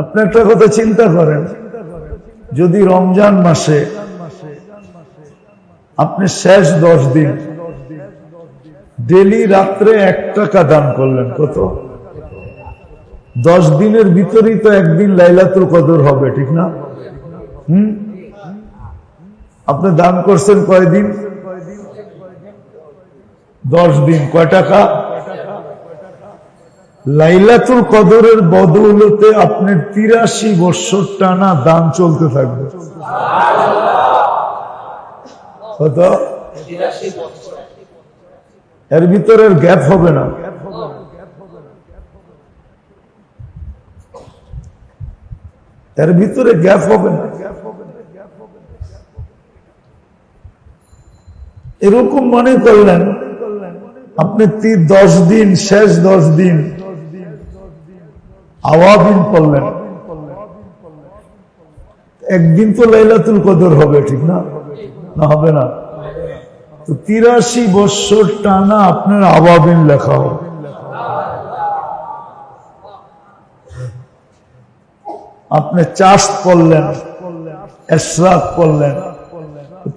আপনি একটা কথা চিন্তা করেন, যদি রমজান মাসে আপনি শেষ দশ দিন ডেলি রাত্রে এক টাকা দান করলেন, কত? দশ দিনের ভিতরেই তো একদিন লাইলাতুল কদর হবে, ঠিক না? হুম? আপনি দান করছেন কয়দিন? দশ দিন, কয় টাকা? লাইলাতুল কদরের বদৌলতে আপনার তিরাশি বছর টানা দান চলতে থাকবে। এর ভিতরের গ্যাপ হবে না। এর ভিতরে গ্যাপ হবে না। এরকম মনে করলেন, আপনি দশ দিন, শেষ দশ দিন আওয়াবিন পড়লেন। একদিন তো লাইলাতুল কদর হবে, ঠিক না? না হবে না? তো তিরাশি বছর টানা আপনার আওয়াবিন লেখা হবে। আপনি চাষ করলেন এসরাক করলেন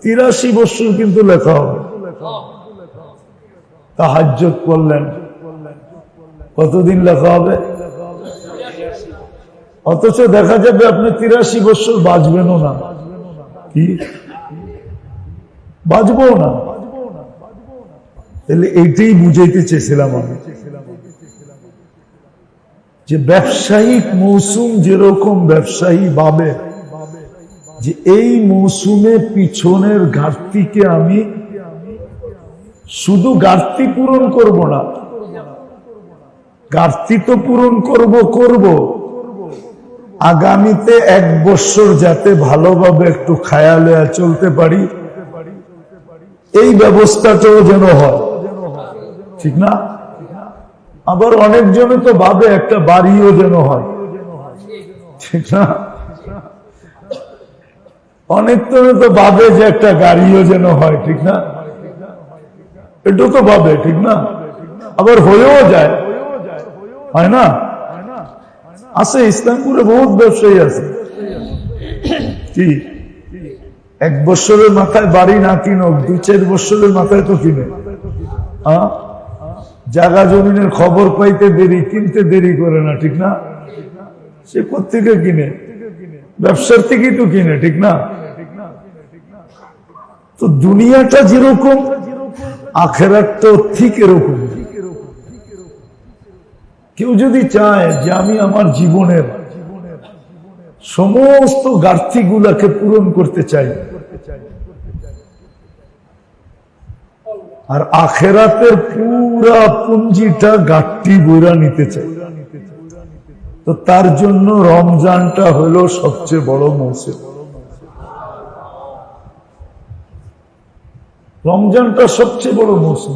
তিরাশি বছর কিন্তু লেখা হবে। তাহাজ্জত করলেন, কতদিন লেখা হবে? অথচ দেখা যাবে আপনি তিরাশি বছর বাঁচবেনও না। কি? বাঁচবো না। তাহলে এইটাই বুঝাইতে চেয়েছিলাম আমি। যে ব্যবসায়িক মৌসুম যেরকম ব্যবসায়ী ভাবে, যে এই মৌসুমে পিছনের ঘাটতিকে আমি শুধু ঘাটতি পূরণ করব না, ঘাটতি তো পূরণ করব করব। আগামীতে এক বছর যাতে ভালোভাবে একটু খায়ালে চলতে পারি, এই ব্যবস্থাটাও যেন হয়। ঠিক না? আবার অনেকজনে তো ভাবে একটা বাড়িও যেন হয়। ঠিক না? অনেক জনে তো ভাবে যে একটা গাড়িও যেন হয়, ঠিক না? এটা তো ভাবে, ঠিক না? আবার হয়েও যায়। হয় না? আছে, ইসলামপুরে বহুত ব্যবসায়ী আছে। কি? এক বছরের মাথায় বাড়ি না কিনুক দুই চার বছরের মাথায় তো কিনে। হ্যাঁ? জাগা জমিনের খবর পাইতে দেরি, কিনতে দেরি করে না, ঠিক না? সে কোথেকে কিনে? ব্যবসার থেকেই তো কিনে, ঠিক না? তো দুনিয়াটা যেরকম আখেরাতটা ঠিক এরকম। কেউ যদি চায় যে আমি আমার জীবনের সমস্ত গার্থিগুলাকে পূরণ করতে চাই, আর আখেরাতের পুরা পুঞ্জিটা গাঠটি বইরা নিতে চাই, তো তার জন্য রমজানটা হলো সবচেয়ে বড় মৌসুম। রমজানটা সবচেয়ে বড় মৌসুম।